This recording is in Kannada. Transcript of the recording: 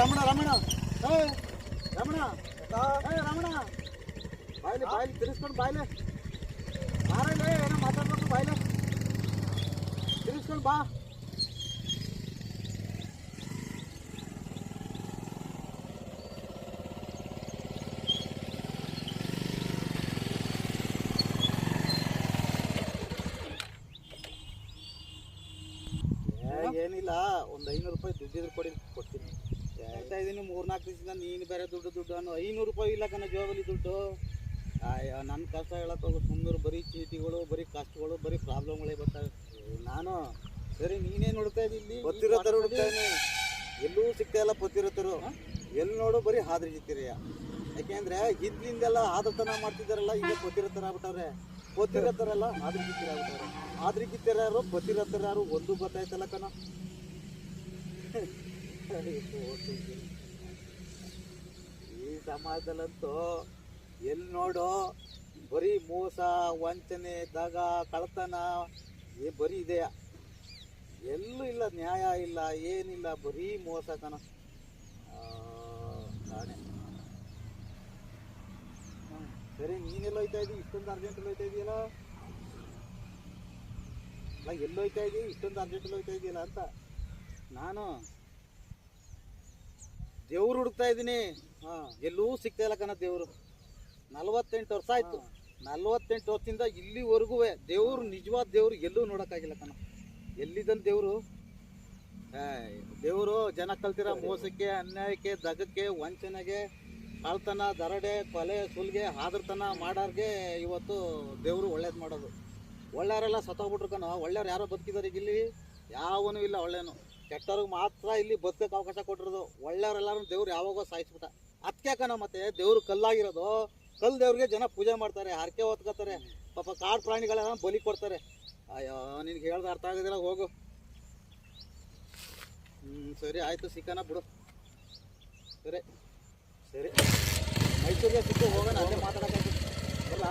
ರಮಣ ರಮಣ. ಏ ರಮಣ. ಏ ರಮಣ. ಬಾಯ್ಲಿ ಬಾಯ್ಲಿ ತಿರ್ಸ್ಕೊಂಡು ಬಾಯ್ಲೆ. ಬಾರಲ್ಲ ಏನೋ ಮಾತಾಡ್ಬೇಕು, ಬಾಯ್ಲೆ. ತಿರ್ಸ್ಕೊಂಡು ಬಾ. ಏನಿಲ್ಲ, ಒಂದು ಐನೂರು ರೂಪಾಯಿ ದುಡ್ಡಿದ್ರೆ ಕೊಡಿ, ಕೊಡ್ತೀನಿ. ಹೇಳ್ತಾ ಇದ್ದೀನಿ ಮೂರ್ನಾಲ್ಕು ದಿವಸದಿಂದ ನೀನು ಬೇರೆ ದುಡ್ಡು ದುಡ್ಡು ಅನ್ನೋ ಐನೂರು ರೂಪಾಯಿ ಇಲ್ಲ ಕಣ ಜೋಬಲ್ಲಿ ದುಡ್ಡು. ಅಯ್ಯೋ ನನ್ನ ಕಷ್ಟ ಹೇಳಕ್ಕೆ ಹೋಗು ಸುಮ್ಮನೆ ಬರೀ ಚೀಟಿಗಳು ಬರೀ ಕಷ್ಟಗಳು ಬರೀ ಪ್ರಾಬ್ಲಮ್ಗಳೇ ಬರ್ತಾವೆ ನಾನು ಸರಿ ನೀನೇನು ನೋಡ್ತಾ ಇಲ್ಲಿ ಗೊತ್ತಿರೋ ಥರ ಹುಡುಕ್ತಾ ಎಲ್ಲೂ ಸಿಗ್ತಾ ಇಲ್ಲ ಗೊತ್ತಿರೋತರು ಎಲ್ಲಿ ನೋಡು ಬರೀ ಹಾದ್ರಿ ಜಿತ್ತಿರಯ್ಯ ಯಾಕೆಂದ್ರೆ ಹಿಂದಿಂದೆಲ್ಲ ಆದತನ ಮಾಡ್ತಿದ್ದಾರಲ್ಲ ಈಗ ಗೊತ್ತಿರತರ ಆಗ್ಬಿಟ್ಟವ್ರೆ. ಗೊತ್ತಿರೋ ಥರ ಎಲ್ಲ ಆದ್ರಿ ಜಿತ್ತಿರ ಆಗ್ಬಿಟ್ಟವ್ರೆ ಆದ್ರಿ ಥರ ಯಾರು ಒಂದು ಗೊತ್ತಾಯ್ತಲ್ಲ ಕಣ. ಈ ಸಮಾಜದಲ್ಲಂತೂ ಎಲ್ಲಿ ನೋಡು, ಬರೀ ಮೋಸ, ವಂಚನೆ, ದಗ ಕಳ್ತನ ಏ ಬರೀ ಇದೆಯಾ ಎಲ್ಲೂ ಇಲ್ಲ, ನ್ಯಾಯ ಇಲ್ಲ, ಏನಿಲ್ಲ, ಬರೀ ಮೋಸ ಕಣ. ಸರಿ, ನೀನೆಲ್ಲ ಹೋಯ್ತಾ ಇದ್ದೀವಿ ಇಷ್ಟೊಂದು ಅರ್ಜೆಂಟಲ್ಲಿ ಹೋಯ್ತಾ ಇದೆಯಲ್ಲ? ಅಲ್ಲ ಎಲ್ಲೋಯ್ತಾ ಇದ್ದೀವಿ ಇಷ್ಟೊಂದು ಅರ್ಜೆಂಟಲ್ಲಿ ಹೋಯ್ತಾ ಇದೆಯಲ್ಲ ಅಂತ. ನಾನು ದೇವ್ರು ಹುಡುಕ್ತಾ ಇದ್ದೀನಿ ಹಾಂ ಎಲ್ಲೂ ಸಿಗ್ತಾ ಇಲ್ಲ ಕಣ ದೇವ್ರು. ನಲವತ್ತೆಂಟು ವರ್ಷ ಆಯ್ತು. ನಲವತ್ತೆಂಟು ವರ್ಷದಿಂದ ಇಲ್ಲಿವರೆಗೂ ದೇವ್ರು ನಿಜವಾದ ದೇವ್ರು ಎಲ್ಲೂ ನೋಡೋಕ್ಕಾಗಿಲ್ಲ ಕಣ. ಎಲ್ಲಿದ್ದಾನ ದೇವ್ರು? ದೇವರು ಜನ ಕಲ್ತಿರ ಮೋಸಕ್ಕೆ ಅನ್ಯಾಯಕ್ಕೆ ದಗಕ್ಕೆ ವಂಚನೆಗೆ ಕಳ್ತನ ದರಡೆ ಕೊಲೆ ಸುಲ್ಗೆ ಹಾದ್ರತನ ಮಾಡೋರ್ಗೆ ಇವತ್ತು ದೇವರು ಒಳ್ಳೇದು ಮಾಡೋದು. ಒಳ್ಳೆಯವರೆಲ್ಲ ಸತ್ತೋಗ್ಬಿಟ್ರು ಕಣ. ಒಳ್ಳೆಯವ್ರು ಯಾರೋ ಬದುಕಿದಾರೆ ಈಗ ಇಲ್ಲಿ? ಯಾವನೂ ಇಲ್ಲ ಒಳ್ಳೆಯನು ಕೆಟ್ಟವ್ರಿಗೆ ಮಾತ್ರ ಇಲ್ಲಿ ಬದುಕಕ್ಕೆ ಅವಕಾಶ ಕೊಟ್ಟಿರೋದು. ಒಳ್ಳೆಯವರೆಲ್ಲರೂ ದೇವ್ರು ಯಾವಾಗೋ ಸಾಯಿಸ್ಬಿಟ್ಟ. ಅದಕ್ಕೆ ಮತ್ತೆ ದೇವ್ರ ಕಲ್ಲಾಗಿರೋದು ಕಲ್ ದೇವ್ರಿಗೆ ಜನ ಪೂಜೆ ಮಾಡ್ತಾರೆ, ಹರಕೆ ಹೊತ್ಕೋತಾರೆ, ಪಾಪ ಕಾಡು ಪ್ರಾಣಿಗಳೆಲ್ಲ ಬಲಿ ಕೊಡ್ತಾರೆ. ಅಯ್ಯೋ, ನಿನ್ಗೆ ಹೇಳ್ದೆ ಅರ್ಥ ಆಗೋದಿಲ್ಲ, ಹೋಗು. ಹ್ಞೂ ಸರಿ ಆಯಿತು, ಸಿಕ್ಕನ ಬಿಡು. ಸರಿ. ಸರಿ. ಮೈಸೂರಿಗೆ ಸಿಕ್ಕು, ಹೋಗೋಣ, ಅಲ್ಲೇ ಮಾತಾಡೋಕ್ಕಾಗ್ತದೆ ಅಲ್ಲ